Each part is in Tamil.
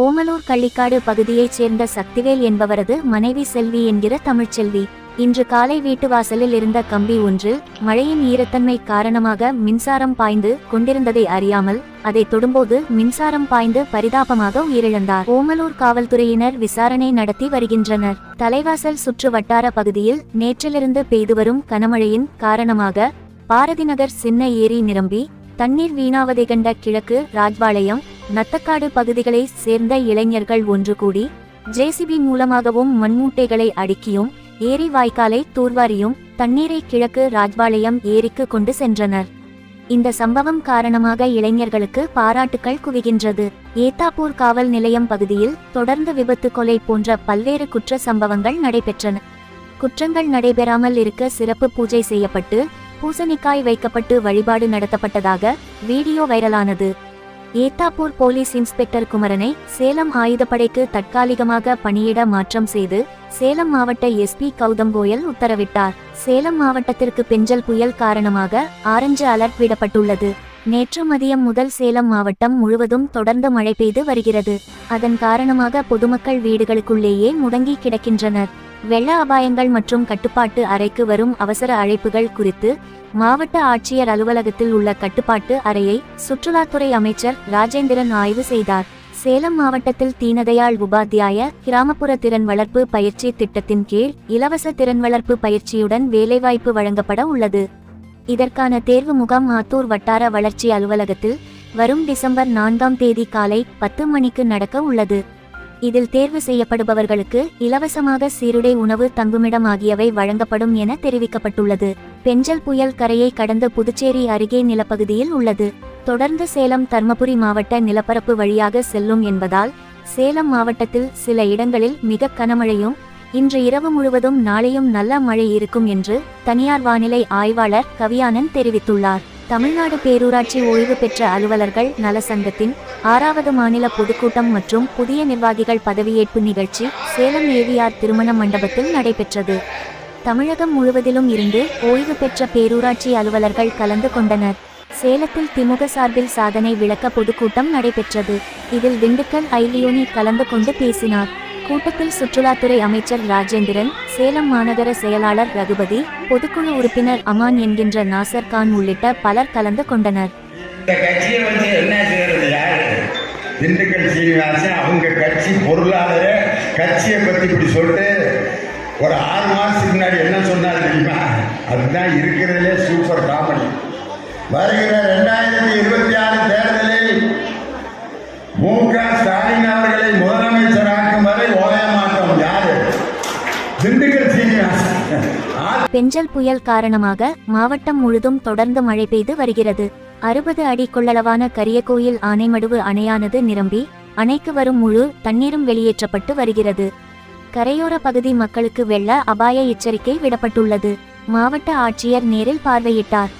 ஓமலூர் கள்ளிக்காடு பகுதியைச் சேர்ந்த சக்திவேல் என்பவரது மனைவி செல்வி என்கிற தமிழ்ச்செல்வி இன்று காலை வீட்டு வாசலில் இருந்த கம்பி ஒன்று மழையின் ஈரத்தன்மை காரணமாக மின்சாரம் பாய்ந்து கொண்டிருந்ததை அறியாமல் அதை தொடும்போது மின்சாரம் பாய்ந்து பரிதாபமாக உயிரிழந்தார். ஓமலூர் காவல்துறையினர் விசாரணை நடத்தி வருகின்றனர். தலைவாசல் சுற்று வட்டார பகுதியில் நேற்றிலிருந்து பெய்து வரும் கனமழையின் காரணமாக பாரதிநகர் சின்ன ஏரி நிரம்பி தண்ணீர் வீணாவதை கண்ட கிழக்கு ராஜ்வாலயம் நத்தக்காடு பகுதிகளை சேர்ந்த இளைஞர்கள் ஒன்று கூடி ஜேசிபி மூலமாகவும் மண்மூட்டைகளை அடுக்கியும் ஏரி வாய்க்காலை தூர்வாரியும் தண்ணீரை கிழக்கு ராஜ்பாளையம் ஏரிக்கு கொண்டு சென்றனர். இந்த சம்பவம் காரணமாக இளைஞர்களுக்கு பாராட்டுக்கள் குவிகின்றது. ஏத்தாப்பூர் காவல் நிலையம் பகுதியில் தொடர்ந்து விபத்து கொலை போன்ற பல்வேறு குற்ற சம்பவங்கள் நடைபெற்றன. குற்றங்கள் நடைபெறாமல் இருக்க சிறப்பு பூஜை செய்யப்பட்டு பூசணிக்காய் வைக்கப்பட்டு வழிபாடு நடத்தப்பட்டதாக வீடியோ வைரலானது. ஏத்தாப்பூர் போலீஸ் இன்ஸ்பெக்டர் குமரனை சேலம் ஆயுதப்படைக்கு தற்காலிகமாக பணியிட மாற்றம் செய்து சேலம் மாவட்ட எஸ்பி கௌதம் கோயல் உத்தரவிட்டார். சேலம் மாவட்டத்திற்கு பெஞ்சல் புயல் காரணமாக ஆரஞ்சு அலர்ட் விடப்பட்டுள்ளது. நேற்று மதியம் முதல் சேலம் மாவட்டம் முழுவதும் தொடர்ந்து மழை பெய்து வருகிறது. அதன் காரணமாக பொதுமக்கள் வீடுகளுக்குள்ளேயே முடங்கி கிடக்கின்றனர். வெள்ள அபாயங்கள் மற்றும் கட்டுப்பாட்டு அறைக்கு வரும் அவசர அழைப்புகள் குறித்து மாவட்ட ஆட்சியர் அலுவலகத்தில் உள்ள கட்டுப்பாட்டு அறையை சுற்றுலாத்துறை அமைச்சர் ராஜேந்திரன் ஆய்வு செய்தார். சேலம் மாவட்டத்தில் தீனதயாள் உபாத்தியாய கிராமப்புற திறன் வளர்ப்பு பயிற்சி திட்டத்தின் கீழ் இலவச திறன் வளர்ப்பு பயிற்சியுடன் வேலைவாய்ப்பு வழங்கப்பட உள்ளது. இதற்கான தேர்வு முகாம் ஆத்தூர் வட்டார வளர்ச்சி அலுவலகத்தில் வரும் டிசம்பர் நான்காம் தேதி காலை பத்து மணிக்கு நடக்க உள்ளது. இதில் தேர்வு செய்யப்படுபவர்களுக்கு இலவசமாக சீருடை உணவு தங்குமிடம் ஆகியவை வழங்கப்படும் என தெரிவிக்கப்பட்டுள்ளது. பெஞ்சல் புயல் கரையை கடந்த புதுச்சேரி அருகே நிலப்பகுதியில் உள்ளது. தொடர்ந்து சேலம் தர்மபுரி மாவட்ட நிலப்பரப்பு வழியாக செல்லும் என்பதால் சேலம் மாவட்டத்தில் சில இடங்களில் மிக கனமழையும் இன்று இரவு முழுவதும் நாளையும் நல்ல மழை இருக்கும் என்று தனியார் வானிலை ஆய்வாளர் கவியானன் தெரிவித்துள்ளார். தமிழ்நாடு பேரூராட்சி ஓய்வு பெற்ற அலுவலர்கள் நல சங்கத்தின் ஆறாவது மாநில பொதுக்கூட்டம் மற்றும் புதிய நிர்வாகிகள் பதவியேற்பு நிகழ்ச்சி சேலம் ஏவிஆர் திருமண மண்டபத்தில் நடைபெற்றது. தமிழகம் முழுவதிலும் இருந்து ஓய்வு பெற்ற பேரூராட்சி அலுவலர்கள் கலந்து கொண்டனர். சேலத்தில் திமுக சார்பில் சாதனை விளக்க பொதுக்கூட்டம் நடைபெற்றது. இதில் திண்டுக்கல் ஐலியோனி கலந்து கொண்டு பேசினார். கூட்டத்தில் சுற்றுலாத்துறை அமைச்சர் ராஜேந்திரன் சேலம் மாநகர செயலாளர் ரகுபதி பொதுக்குழு உறுப்பினர் அமான் என்கின்ற நாசர் கான் உள்ளிட்ட பலர் கலந்து கொண்டனர். திண்டுக்கல் சீனிவாசன் அவங்க கட்சி பொருளாதார கட்சியை பத்தி இப்படி சொல்லிட்டு ஒரு ஆறு மாசத்துக்கு முன்னாடி என்ன சொன்னாரு தெரியுமா? அதுதான் இருக்கிறதுலே சூப்பர் காமெடி வருகிற ரெண்டாயிரத்தி இருபத்தி ஆறு தேர்தலில் மு க ஸ்டாலின் அவர்களை முதலமைச்சராக்கும் வரை ஓய மாட்டோம் யாரு? திண்டுக்கல் சீனிவாசன் பெஞ்சல் புயல் காரணமாக மாவட்டம் முழுதும் தொடர்ந்து மழை பெய்து வருகிறது. அறுபது அடி கொள்ளளவான கரியகோயில் ஆனைமடுவு அணையானது நிரம்பி அணைக்கு வரும் முழு தண்ணீரும் வெளியேற்றப்பட்டு வருகிறது. கரையோர பகுதி மக்களுக்கு வெள்ள அபாய எச்சரிக்கை விடப்பட்டுள்ளது. மாவட்ட ஆட்சியர் நேரில் பார்வையிட்டார்.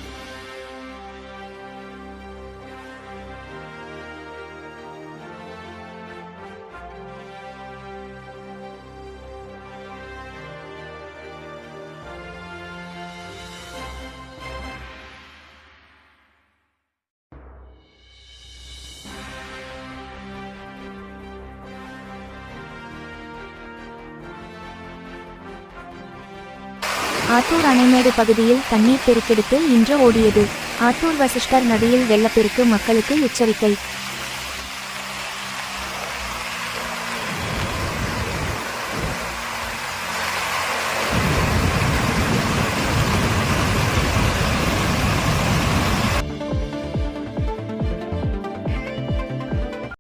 ஆத்தூர் அணைமேடு பகுதியில் தண்ணீர் பெருக்கெடுத்து இன்று ஓடியது. ஆத்தூர் வசிஷ்டர் நதியில் வெள்ளப்பெருக்கு மக்களுக்கு எச்சரிக்கை.